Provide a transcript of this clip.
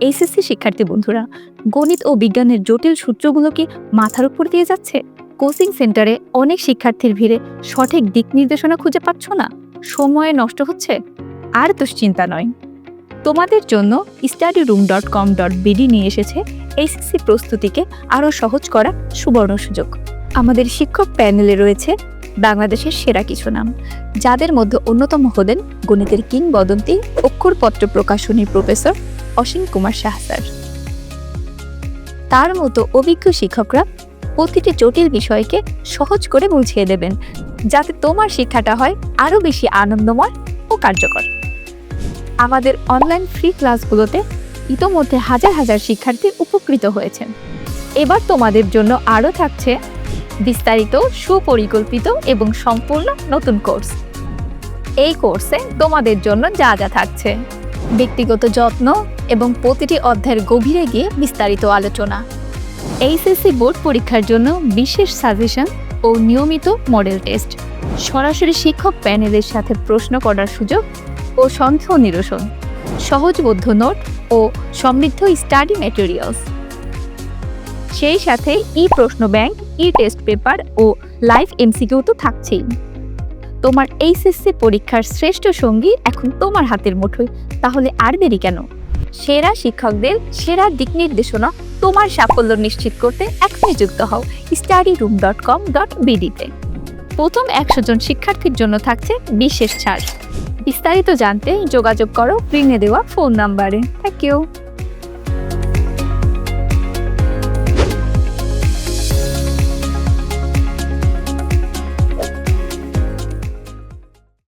HSC শিক্ষার্থী বন্ধুরা, গণিত ও বিজ্ঞানের জটিল সূত্রগুলো কি মাথার উপর দিয়ে যাচ্ছে। কোচিং সেন্টারে অনেক শিক্ষার্থীর ভিড়ে সঠিক দিক নির্দেশনা খুঁজে পাচ্ছ না? সময় নষ্ট হচ্ছে? আর দুশ্চিন্তা নয়। তোমাদের জন্য study room dot com dot BD নিয়ে এসেছে এইচএসসি প্রস্তুতিকে আরও সহজ করা সুবর্ণ সুযোগ। আমাদের শিক্ষক প্যানেলে রয়েছে বাংলাদেশের সেরা কিছু নাম। যাদের মধ্যে অন্যতম হলেন গণিতের কিংবদন্তি, অক্ষরপত্র প্রকাশনী প্রফেসর অসীম কুমার শাহ, স্যার। তার মতো অভিজ্ঞ শিক্ষকরা প্রতিটি জটিল বিষয়কে সহজ করে বুঝিয়ে দেবেন, যাতে তোমার শিক্ষাটা হয় আরও বেশি আনন্দময় ও কার্যকর। আমাদের অনলাইন ফ্রি ক্লাসগুলোতে ইতোমধ্যে হাজার হাজার শিক্ষার্থী উপকৃত হয়েছেন। এবার তোমাদের জন্য আরও থাকছে বিস্তারিত, সুপরিকল্পিত এবং সম্পূর্ণ নতুন কোর্স এই কোর্সে তোমাদের জন্য যা যা থাকছে। ব্যক্তিগত যত্ন এবং প্রতিটি অধ্যায়ের গভীরে গিয়ে বিস্তারিত আলোচনা। এইচএসসি বোর্ড পরীক্ষার জন্য বিশেষ সাজেশন ও নিয়মিত মডেল টেস্ট। সরাসরি শিক্ষক প্যানেলের সাথে প্রশ্ন করার সুযোগ ও সন্দেহ নিরসন। সহজবোধ্য নোট ও সমৃদ্ধ স্টাডি ম্যাটেরিয়ালস। সেই সাথে ই প্রশ্ন ব্যাংক, ই টেস্ট পেপার ও লাইভ এমসিকিউ তো থাকছেই। তোমার এইচএসসি পরীক্ষার শ্রেষ্ঠ সঙ্গী এখন তোমার হাতের মুঠোয়। তাহলে আর দেরি কেন? সেরা শিক্ষকদের সেরা দিক নির্দেশনা তোমার সাফল্য নিশ্চিত করতে এখনই যুক্ত হও study room dot com dot বিডিতে প্রথম একশো জন শিক্ষার্থীর জন্য থাকছে বিশেষ ছাড় বিস্তারিত জানতে যোগাযোগ করো ঋণে দেওয়া ফোন নাম্বারে থ্যাংক ইউ